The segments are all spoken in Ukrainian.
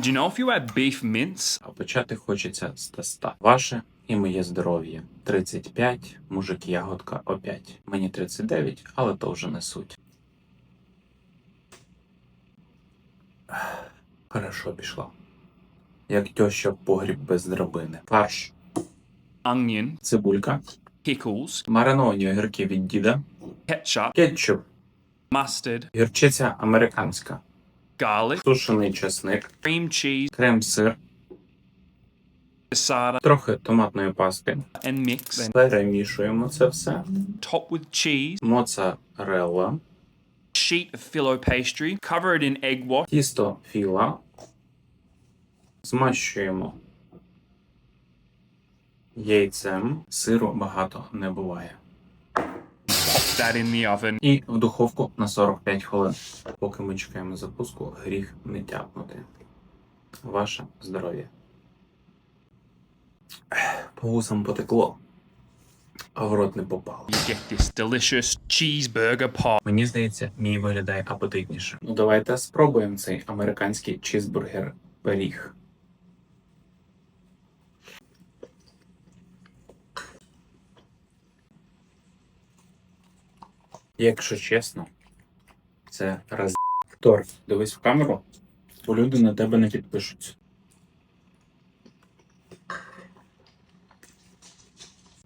Do you know if you add beef mince? А почати хочеться з теста. Ваше і моє здоров'я. 35, мужик ягодка опять. Мені 39, але то вже не суть. Хорошо пішла. Як тьоща погріб без драбини. Фарш, Onion, цибулька, pickles, мариновані огірки від діда, ketchup, кетчуп, mustard, гірчиця американська, garlic, сушений чесник, cream cheese, крем-сир, asada, трохи томатної пасти. and mix. Then Перемішуємо це все. top with cheese, Моцарелла, sheet of filo pastry, cover it in egg wash, тісто філа. Змащуємо яйцем. Сиру багато не буває. That in the oven. І в духовку на 45 хвилин. Поки ми чекаємо запуску, гріх не тяпнути. Ваше здоров'я. По вусам потекло, а в рот не попало. You get this delicious cheeseburger pie. Мені здається, мій виглядає апетитніше. Ну давайте спробуємо цей американський чізбургер пиріг. Якщо чесно, це раз. Тор, дивись в камеру, бо люди на тебе не підпишуться.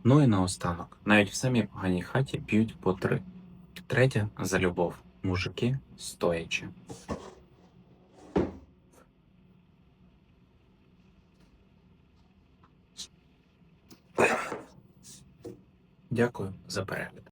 Ну і наостанок, навіть в самій поганій хаті п'ють по три. Третє за любов. Мужики стоячи. Дякую за перегляд.